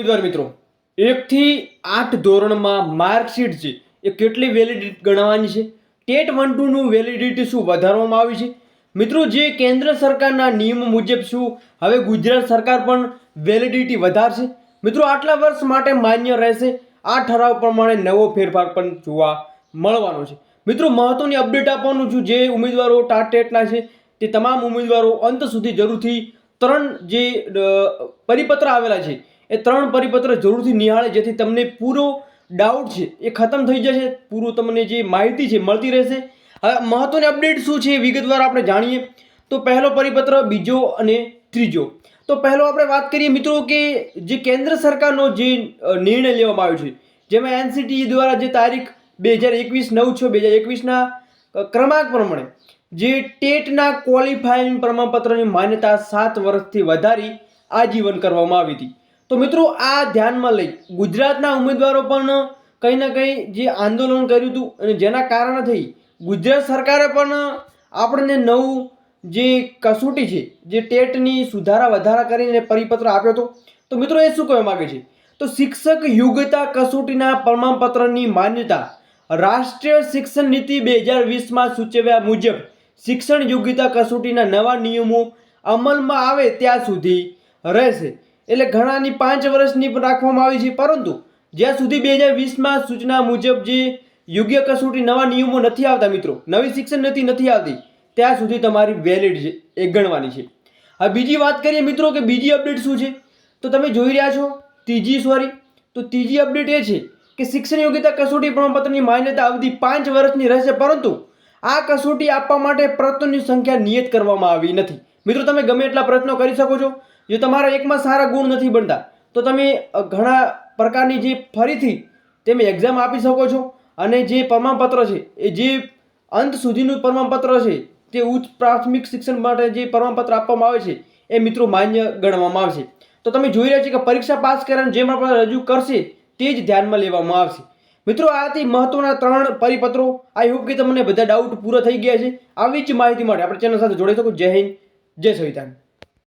ઉમેદવાર મિત્રો, એકથી આઠ ધોરણમાં માર્કશીટ છે. એ કેટલી વેલિડિટી ગણવાની છે? ટેટ વન ટુનું વેલિડિટી શું વધારવામાં આવી છે? મિત્રો, જે કેન્દ્ર સરકારના નિયમ મુજબ શું, હવે ગુજરાત સરકાર પણ વેલિડિટી વધારશે? મિત્રો, આટલા વર્ષ માટે માન્ય રહેશે. આ ઠરાવ પ્રમાણે નવો ફેરફાર પણ જોવા મળવાનો છે. મિત્રો, મહત્વની અપડેટ આપવાનું છું. જે ઉમેદવારો ટાટ ટેટના છે, તે તમામ ઉમેદવારો અંત સુધી જરૂરથી ત્રણ જે પરિપત્ર આવેલા છે એ ત્રણ પરિપત્ર જરૂરથી નિહાળે, જેથી તમને પૂરો ડાઉટ છે એ ખતમ થઈ જશે, પૂરું તમને જે માહિતી છે મળતી રહેશે. હવે મહત્વની અપડેટ શું છે વિગતવાર આપણે જાણીએ. તો પહેલો પરિપત્ર બીજો અને ત્રીજો. તો પહેલો આપણે વાત કરીએ મિત્રો કે જે કેન્દ્ર સરકારનો જે નિર્ણય લેવામાં આવ્યો છે, જેમાં એનસીટી દ્વારા જે તારીખ બે હજાર એકવીસ નવ છ બે હજાર એકવીસના ક્રમાંક પ્રમાણે જે ટેટના ક્વોલિફાઈંગ પ્રમાણપત્રની માન્યતા સાત વર્ષથી વધારી આજીવન કરવામાં આવી હતી. તો મિત્રો, આ ધ્યાનમાં લઈ ગુજરાતના ઉમેદવારો પણ કંઈ ના કંઈ જે આંદોલન કર્યું હતું અને જેના કારણે થઈ, ગુજરાત સરકારે પણ આપણને નવું જે કસોટી છે, જે ટેટની સુધારા વધારા કરીને પરિપત્ર આપ્યો હતો. તો મિત્રો, એ શું કહેવા માગે છે? તો શિક્ષક યોગ્યતા કસોટીના પ્રમાણપત્રની માન્યતા રાષ્ટ્રીય શિક્ષણ નીતિ બે હજાર વીસમાં સૂચવ્યા મુજબ શિક્ષણ યોગ્યતા કસોટીના નવા નિયમો અમલમાં આવે ત્યાં સુધી રહેશે. એટલે ઘણાની પાંચ વર્ષની પણ રાખવામાં આવી છે. પરંતુ જ્યાં સુધી બે હજાર વીસમાં સૂચના મુજબ જે યોગ્ય કસોટી નવા નિયમો નથી આવતા મિત્રો, નવી શિક્ષણ નથી નથી આવતી, ત્યાં સુધી તમારી વેલિડ છે, એ ગણવાની છે. હવે બીજી વાત કરીએ મિત્રો કે બીજી અપડેટ શું છે? તો તમે જોઈ રહ્યા છો, ત્રીજી, સોરી, તો ત્રીજી અપડેટ એ છે કે શિક્ષણ યોગ્યતા કસોટી પ્રમાણપત્રની માન્યતા અવધિ પાંચ વર્ષની રહેશે. પરંતુ આ કસોટી આપવા માટે પ્રયત્નોની સંખ્યા નિયત કરવામાં આવી નથી. મિત્રો, તમે ગમે એટલા પ્રયત્નો કરી શકો છો. જો તમારા એકમાં સારા ગુણ નથી બનતા, તો તમે ઘણા પ્રકારની જે ફરીથી તમે એક્ઝામ આપી શકો છો અને જે પ્રમાણપત્ર છે, એ જે અંત સુધીનું પ્રમાણપત્ર છે, તે ઉચ્ચ પ્રાથમિક શિક્ષણ માટે જે પ્રમાણપત્ર આપવામાં આવે છે, એ મિત્રો માન્ય ગણવામાં આવશે. તો તમે જોઈ રહ્યા છો કે પરીક્ષા પાસ કર્યાને જે પણ રજૂ કરશે, તે જ ધ્યાનમાં લેવામાં આવશે. મિત્રો આથી મહત્વના ત્રણ પરિપત્રો. આઈ હોપ કે તમને બધા ડાઉટ પૂરા થઈ ગયા છે. આવી જ માહિતી માટે આપણે ચેનલ સાથે જોડાઈ શકો. જય હિન્દ, જય સંવિધાન